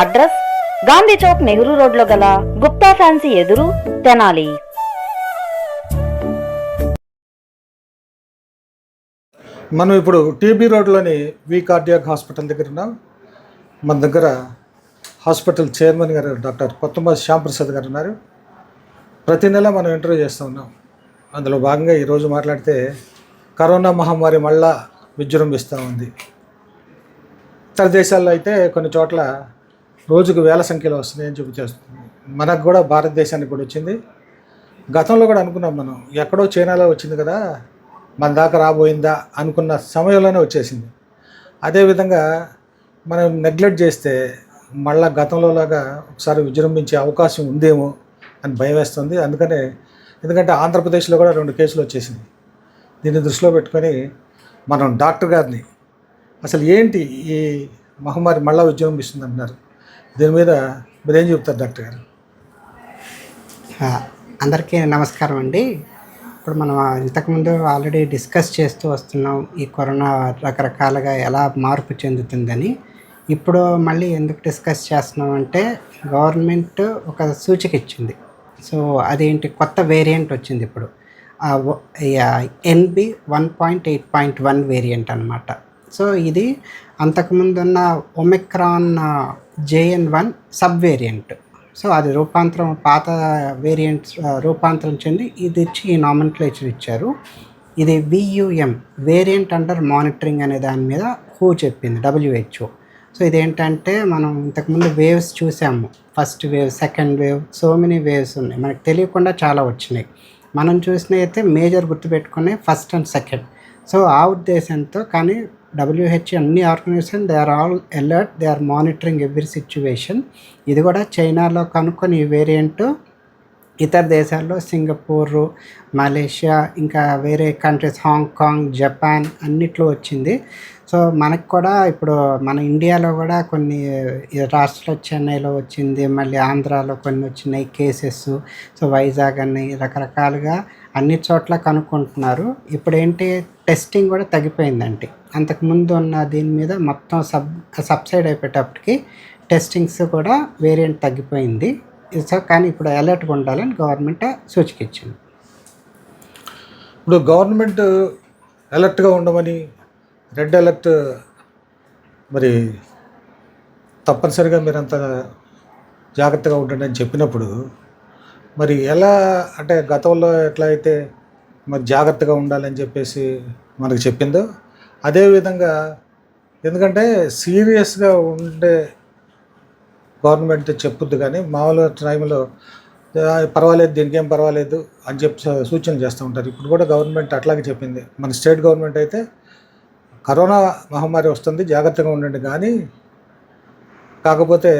Address Gandhi Chowk Nehru రోడ్లో గల Gupta fancy ఎదురు తెనాలి. మనం ఇప్పుడు టీబీ రోడ్లోని వి కార్డియాక్ హాస్పిటల్ దగ్గర ఉన్నాం. మన దగ్గర hospital chairman garu doctor Kottama Shyamprasad garu ఉన్నారు. ప్రతి నెల మనం ఇంటర్వ్యూ చేస్తూ ఉన్నాం. అందులో భాగంగా ఈరోజు మాట్లాడితే కరోనా మహమ్మారి మళ్ళా విజృంభిస్తూ ఉంది. ఇతర దేశాల్లో అయితే కొన్ని చోట్ల రోజుకు వేల సంఖ్యలో వస్తున్నాయని చూపించేస్తుంది చేస్తుంది. మనకు కూడా భారతదేశానికి కూడా వచ్చింది. గతంలో కూడా అనుకున్నాం మనం. ఎక్కడో చైనాలో వచ్చింది కదా మన దాకా రాబోయిందా అనుకున్న సమయంలోనే వచ్చేసింది. అదేవిధంగా మనం నెగ్లెక్ట్ చేస్తే మళ్ళా గతంలో లాగా ఒకసారి విజృంభించే అవకాశం ఉందేమో అని భయం వేస్తుంది. అందుకనే ఎందుకంటే ఆంధ్రప్రదేశ్లో కూడా రెండు కేసులు వచ్చేసింది. దీన్ని దృష్టిలో పెట్టుకొని మనం డాక్టర్ గారిని అసలు ఏంటి ఈ మహమ్మారి మళ్ళా విజృంభిస్తుంది అంటున్నారు దీని మీద మీరేం చెప్తారు డాక్టర్ గారు? అందరికీ నమస్కారం అండి. ఇప్పుడు మనం ఇంతకుముందు ఆల్రెడీ డిస్కస్ చేస్తూ వస్తున్నాం ఈ కరోనా రకరకాలుగా ఎలా మార్పు చెందుతుందని. ఇప్పుడు మళ్ళీ ఎందుకు డిస్కస్ చేస్తున్నాం అంటే గవర్నమెంట్ ఒక సూచిక ఇచ్చింది. సో అదేంటి? కొత్త వేరియంట్ వచ్చింది ఇప్పుడు. NB one point eight point one variant అనమాట సో ఇది అంతకుముందు ఉన్న omicron JN one sub variant so అది రూపాంతరం పాత వేరియంట్ రూపాంతరం చెంది ఇది ఇచ్చి ఈ నామినిక్లేచర్ ఇచ్చారు. ఇది వియుఎం వేరియంట్ అండర్ మానిటరింగ్ అనే దాని మీద హూ చెప్పింది డబ్ల్యూహెచ్ఓ సో ఇదేంటంటే మనం ఇంతకుముందు వేవ్స్ చూసాము. First wave second wave so many waves ఉన్నాయి. మనకు తెలియకుండా చాలా వచ్చినాయి. మనం చూసినవి అయితే మేజర్ గుర్తుపెట్టుకునే ఫస్ట్ అండ్ సెకండ్. సో ఆ ఉద్దేశంతో కానీ డబ్ల్యూహెచ్ అన్ని organisation they are all alert they are monitoring every situation ఇది కూడా చైనాలో కనుక్కొని వేరియంట్ ఇతర దేశాల్లో సింగపూర్ మలేషియా ఇంకా వేరే కంట్రీస్ హాంకాంగ్ జపాన్ అన్నిట్లో వచ్చింది. సో మనకు కూడా ఇప్పుడు మన ఇండియాలో కూడా కొన్ని రాష్ట్రాలు చెన్నైలో వచ్చింది మళ్ళీ ఆంధ్రాలో కొన్ని వచ్చినాయి కేసెస్. సో వైజాగ్ అని రకరకాలుగా అన్ని చోట్ల కనుక్కుంటున్నారు. ఇప్పుడు ఏంటి టెస్టింగ్ కూడా తగ్గిపోయిందండి. అంతకుముందు ఉన్న దీని మీద మొత్తం సబ్ సబ్సైడ్ అయిపోయేటప్పటికి టెస్టింగ్స్ కూడా వేరియంట్ తగ్గిపోయింది. సో కానీ ఇప్పుడు అలర్ట్గా ఉండాలని గవర్నమెంట్ సూచికిచ్చింది. ఇప్పుడు గవర్నమెంట్ అలర్ట్గా ఉండమని రెడ్ అలర్ట్ మరి తప్పనిసరిగా మీరంతా జాగ్రత్తగా ఉండండి అని చెప్పినప్పుడు మరి ఎలా అంటే గతంలో ఎట్లా అయితే మరి జాగ్రత్తగా ఉండాలని చెప్పేసి మనకు చెప్పిందో అదేవిధంగా ఎందుకంటే సీరియస్గా ఉండే గవర్నమెంట్ చెప్పుద్ది కానీ మామూలు టైంలో పర్వాలేదు దీనికి ఏం పర్వాలేదు అని చెప్పి సూచనలు చేస్తూ ఉంటారు. ఇప్పుడు కూడా గవర్నమెంట్ అట్లాగే చెప్పింది. మన స్టేట్ గవర్నమెంట్ అయితే కరోనా మహమ్మారి వస్తుంది జాగ్రత్తగా ఉండండి కానీ కాకపోతే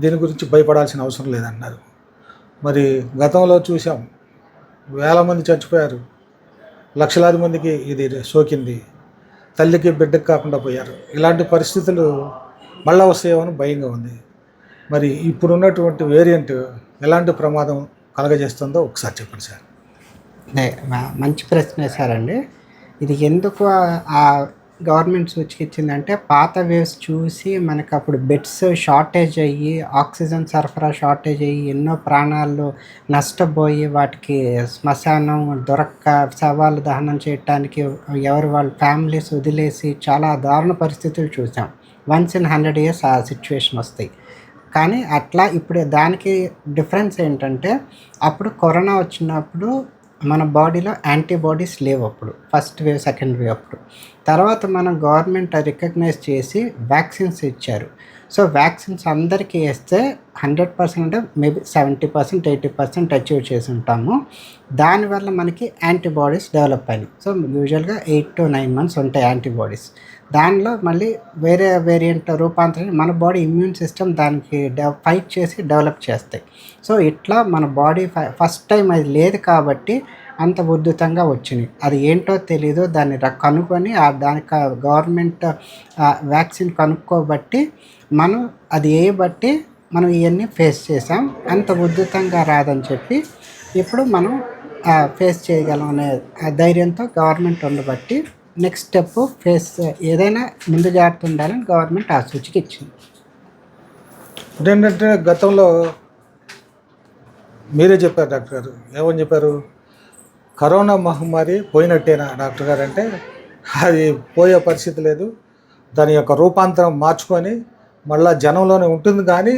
దీని గురించి భయపడాల్సిన అవసరం లేదన్నారు. మరి గతంలో చూసాం వేల మంది చచ్చిపోయారు లక్షలాది మందికి ఇది సోకింది తల్లికి బిడ్డకి కాకుండా పోయారు. ఇలాంటి పరిస్థితులు మళ్ళా వస్తాయేమని అని భయంగా ఉంది. మరి ఇప్పుడున్నటువంటి వేరియంట్ ఎలాంటి ప్రమాదం కలగజేస్తుందో ఒకసారి చెప్పండి సార్. మంచి ప్రశ్న వేశారండి ఇది ఎందుకు ఆ- గవర్నమెంట్ సూచిక ఇచ్చిందంటే పాత వేవ్స్ చూసి మనకు అప్పుడు బెడ్స్ షార్టేజ్ అయ్యి ఆక్సిజన్ సరఫరా షార్టేజ్ అయ్యి ఎన్నో ప్రాణాలు నష్టపోయి వాటికి శ్మశానం దొరక్క శవాలు దహనం చేయటానికి ఎవరు వాళ్ళ ఫ్యామిలీస్ వదిలేసి చాలా దారుణ పరిస్థితులు చూసాం. వన్స్ ఇన్ హండ్రెడ్ ఇయర్స్ ఆ సిచ్యువేషన్ వస్తాయి. కానీ అట్లా ఇప్పుడు దానికి డిఫరెన్స్ ఏంటంటే అప్పుడు కరోనా వచ్చినప్పుడు మన బాడీలో యాంటీబాడీస్ లేవు అప్పుడు ఫస్ట్ వేవ్ సెకండ్ వేవ్ అప్పుడు. తర్వాత మన గవర్నమెంట్ రికగ్నైజ్ చేసి వ్యాక్సిన్స్ ఇచ్చారు. సో వ్యాక్సిన్స్ అందరికీ వేస్తే హండ్రెడ్ పర్సెంట్ అంటే maybe seventy percent eighty percent achieve చేసి ఉంటాము. దానివల్ల మనకి యాంటీబాడీస్ డెవలప్ అయినాయి. సో యూజువల్గా ఎయిట్ టు నైన్ మంత్స్ ఉంటాయి యాంటీబాడీస్. దానిలో మళ్ళీ వేరే వేరియంట్ రూపాంతరం మన బాడీ ఇమ్యూన్ సిస్టమ్ దానికి ఫైట్ చేసి డెవలప్ చేస్తాయి. సో ఇట్లా మన బాడీ ఫస్ట్ టైం అది లేదు కాబట్టి అంత ఉద్ధృతంగా వచ్చినాయి. అది ఏంటో తెలీదు. దాన్ని కనుక్కొని ఆ దానికి గవర్నమెంట్ వ్యాక్సిన్ కనుక్కోబట్టి మనం అది వేయబట్టి మనం ఇవన్నీ ఫేస్ చేసాం అంత ఉద్ధృతంగా రాదని చెప్పి ఇప్పుడు మనం ఫేస్ చేయగలం అనే ధైర్యంతో గవర్నమెంట్ ఉండబట్టి నెక్స్ట్ స్టెప్ ఫేస్ ఏదైనా ముందు జాగ్రత్త ఉండాలని గవర్నమెంట్ ఆ సూచిక ఇచ్చింది. ఏంటంటే గతంలో మీరే చెప్పారు డాక్టర్ గారు. ఏమని చెప్పారు? కరోనా మహమ్మారి పోయినట్టేనా డాక్టర్ గారు? అంటే అది పోయే పరిస్థితి లేదు. దాని యొక్క రూపాంతరం మార్చుకొని మళ్ళా జనంలోనే ఉంటుంది కానీ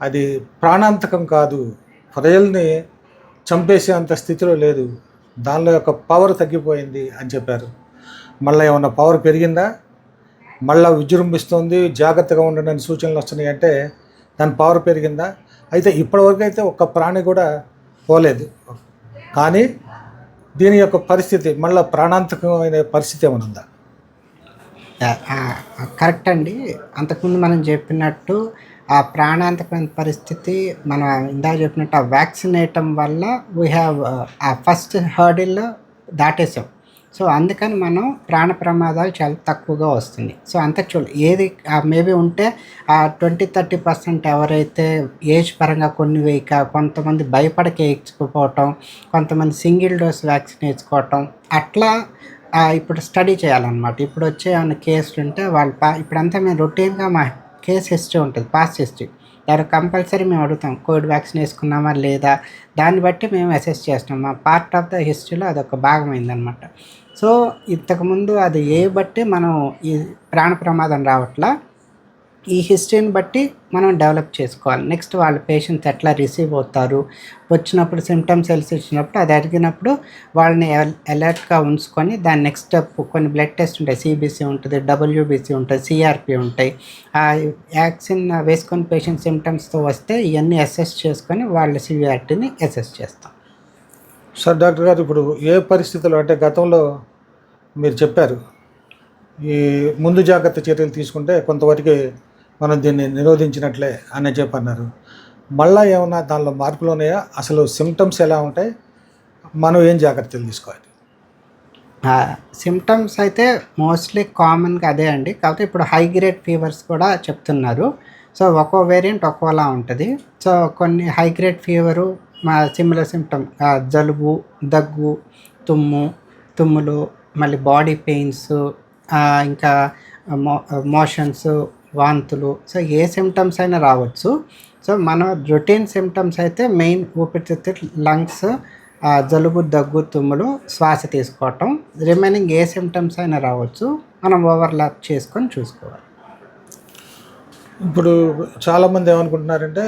అది ప్రాణాంతకం కాదు. ప్రజల్ని చంపేసేంత స్థితిలో లేదు. దానిలో యొక్క పవర్ తగ్గిపోయింది అని చెప్పారు. మళ్ళీ ఏమన్నా పవర్ పెరిగిందా? మళ్ళా విజృంభిస్తుంది జాగ్రత్తగా ఉండడానికి సూచనలు వస్తున్నాయి అంటే దాని పవర్ పెరిగిందా? అయితే ఇప్పటివరకు అయితే ఒక్క ప్రాణి కూడా పోలేదు. కానీ దీని యొక్క పరిస్థితి మళ్ళీ ప్రాణాంతకమైన పరిస్థితి ఏమైనా ఉందా? కరెక్ట్ అండి. అంతకుముందు మనం చెప్పినట్టు ఆ ప్రాణాంతకమైన పరిస్థితి మనం ఇందాక చెప్పినట్టు ఆ వ్యాక్సిన్ వేయటం వల్ల we have a first hurdle దాటేసాం. So అందుకని మనం ప్రాణ ప్రమాదాలు చాలా తక్కువగా వస్తుంది. సో అంత చూడ ఏది మేబీ ఉంటే ఆ ట్వంటీ థర్టీ పర్సెంట్ ఎవరైతే ఏజ్ పరంగా కొన్ని వేయక కొంతమంది భయపడక వేయించుకోవటం కొంతమంది సింగిల్ డోస్ వ్యాక్సిన్ వేసుకోవటం అట్లా ఇప్పుడు స్టడీ చేయాలన్నమాట. ఇప్పుడు వచ్చే ఏమైనా కేసులు ఉంటే వాళ్ళు ఇప్పుడు ఇప్పుడంతా మేము రొటీన్గా మా కేస్ హిస్టరీ ఉంటుంది పాస్ హిస్టరీ. దాని కంపల్సరీ మేము అడుగుతాం కోవిడ్ వ్యాక్సిన్ వేసుకున్నామా లేదా? దాన్ని బట్టి మేము అసెస్ చేస్తాం. మా పార్ట్ ఆఫ్ ద హిస్టరీలో అదొక భాగమైందనమాట సో ఇంతకుముందు అది ఏ బట్టి మనం ఈ ప్రాణ ప్రమాదం రావట్లా? ఈ హిస్టరీని బట్టి మనం డెవలప్ చేసుకోవాలి. నెక్స్ట్ వాళ్ళ పేషెంట్స్ ఎట్లా రిసీవ్ అవుతారు? వచ్చినప్పుడు సిమ్టమ్స్ తెలిసి వచ్చినప్పుడు అది అడిగినప్పుడు వాళ్ళని అలర్ట్గా ఉంచుకొని దాని నెక్స్ట్ స్టెప్ కొన్ని బ్లడ్ టెస్ట్ ఉంటాయి. సిబిసి ఉంటుంది డబ్ల్యూబీసీ ఉంటుంది సిఆర్పి ఉంటాయి. ఆ వ్యాక్సిన్ వేసుకొని పేషెంట్ సిమ్టమ్స్తో వస్తే ఇవన్నీ అసెస్ చేసుకొని వాళ్ళ సివియారిటీని అసెస్ చేస్తాం. సార్ డాక్టర్ గారు ఇప్పుడు ఏ పరిస్థితుల్లో అంటే గతంలో మీరు చెప్పారు ఈ ముందు జాగ్రత్త చర్యలు తీసుకుంటే కొంతవరకు మనం దీన్ని నిరోధించినట్లే అని చెప్పన్నారు. మళ్ళీ మళ్ళా ఏమన్నా దానిలో మార్పులు ఉన్నాయా? అసలు సిమ్టమ్స్ ఎలా ఉంటాయి? మనం ఏం జాగ్రత్తలు తీసుకోవాలి? సిమ్టమ్స్ అయితే మోస్ట్లీ కామన్గా అదే అండి. కాకపోతే ఇప్పుడు హై గ్రేడ్ ఫీవర్స్ కూడా చెప్తున్నారు. సో ఒక్కో వేరియంట్ ఒక్కోలా ఉంటుంది. సో కొన్ని హై గ్రేడ్ ఫీవరు మా సిమిలర్ సిమ్టమ్ జలుబు దగ్గు తుమ్ము తుమ్ములు మళ్ళీ బాడీ పెయిన్స్ ఇంకా మో మోషన్స్ వాంతులు. సో ఏ సిమ్టమ్స్ అయినా రావచ్చు. సో మన రొటీన్ సిమ్టమ్స్ అయితే మెయిన్ ఊపిరితిత్తు లంగ్స్ జలుబు దగ్గు తుమ్ములు శ్వాస తీసుకోవటం. రిమైనింగ్ ఏ సిమ్టమ్స్ అయినా రావచ్చు. మనం ఓవర్లాప్ చేసుకొని చూసుకోవాలి. ఇప్పుడు చాలామంది ఏమనుకుంటున్నారంటే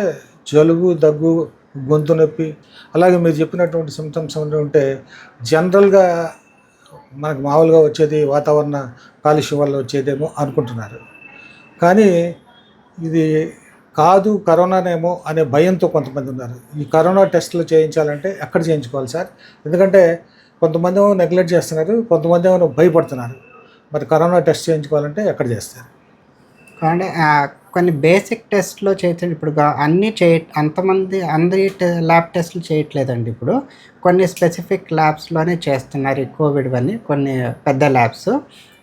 జలుబు దగ్గు గొంతు నొప్పి అలాగే మీరు చెప్పినటువంటి సిమ్టమ్స్ ఉంటే జనరల్గా మనకు మామూలుగా వచ్చేది వాతావరణ కాలుష్యం వల్ల వచ్చేదేమో అనుకుంటున్నారు. కానీ ఇది కాదు కరోనానేమో అనే భయంతో కొంతమంది ఉన్నారు. ఈ కరోనా టెస్టులు చేయించాలంటే ఎక్కడ చేయించుకోవాలి సార్? ఎందుకంటే కొంతమంది ఏమో నెగ్లెక్ట్ చేస్తున్నారు కొంతమంది ఏమో భయపడుతున్నారు. మరి కరోనా టెస్ట్ చేయించుకోవాలంటే ఎక్కడ చేస్తారు? అంటే కొన్ని బేసిక్ టెస్ట్లో చేసే ఇప్పుడు అన్నీ చేయ అంతమంది అందరి ల్యాబ్ టెస్ట్లు చేయట్లేదండి ఇప్పుడు. కొన్ని స్పెసిఫిక్ ల్యాబ్స్లోనే చేస్తున్నారు ఈ కోవిడ్ వల్ల కొన్ని పెద్ద ల్యాబ్స్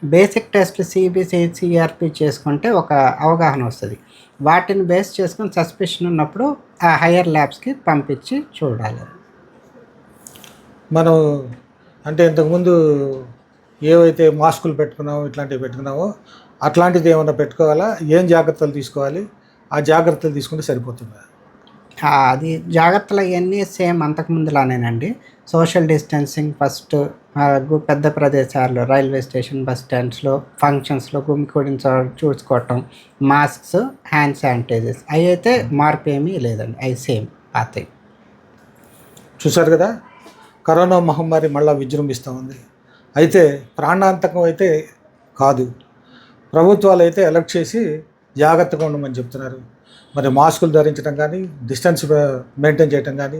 బేసిక్ టెస్ట్లు సిబిసి సిఆర్పి చేసుకుంటే ఒక అవగాహన వస్తుంది. వాటిని బేస్ చేసుకొని సస్పెషన్ ఉన్నప్పుడు ఆ హయ్యర్ ల్యాబ్స్కి పంపించి చూడాలి. మనం అంటే ఇంతకుముందు ఏవైతే మాస్కులు పెట్టుకున్నామో ఇట్లాంటివి పెట్టుకున్నామో అట్లాంటిది ఏమైనా పెట్టుకోవాలా? ఏం జాగ్రత్తలు తీసుకోవాలి? ఆ జాగ్రత్తలు తీసుకుంటే సరిపోతుందా? అది జాగ్రత్తలు అవన్నీ సేమ్ అంతకుముందులానేనండి సోషల్ డిస్టెన్సింగ్ ఫస్ట్ పెద్ద ప్రదేశాల్లో రైల్వే స్టేషన్ బస్ స్టాండ్స్లో ఫంక్షన్స్లో గుమికూడిన చూసుకోవటం మాస్క్స్ హ్యాండ్ శానిటైజర్స్. అవి అయితే మార్పు ఏమీ లేదండి. అవి సేమ్ పాతవి చూశారు కదా? కరోనా మహమ్మారి మళ్ళా విజృంభిస్తూ ఉంది. అయితే ప్రాణాంతకం అయితే కాదు. ప్రభుత్వాలు అయితే ఎలక్ట్ చేసి జాగ్రత్తగా ఉండమని చెప్తున్నారు. మరి మాస్కులు ధరించడం కానీ డిస్టెన్స్ మెయింటైన్ చేయడం కానీ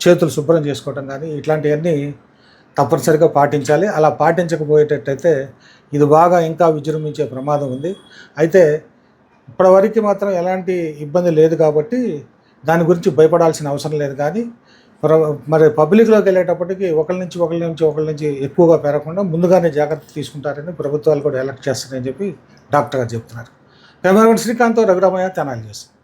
చేతులు శుభ్రం చేసుకోవటం కానీ ఇట్లాంటివన్నీ తప్పనిసరిగా పాటించాలి. అలా పాటించకపోయేటట్టయితే ఇది బాగా ఇంకా విజృంభించే ప్రమాదం ఉంది. అయితే ఇప్పటివరకు మాత్రం ఎలాంటి ఇబ్బంది లేదు కాబట్టి దాని గురించి భయపడాల్సిన అవసరం లేదు కానీ మరి పబ్లిక్లోకి వెళ్ళేటప్పటికి ఒకరి నుంచి ఒకరి నుంచి ఒకరి నుంచి ఎక్కువగా పెరగకుండా ముందుగానే జాగ్రత్త తీసుకుంటారని ప్రభుత్వాలు కూడా ఎలక్ట్ చేస్తారని చెప్పి డాక్టర్ గారు చెప్తున్నారు. కెమెరామెన్ శ్రీకాంత్ రఘురామయ్య తెనాలి చేస్తారు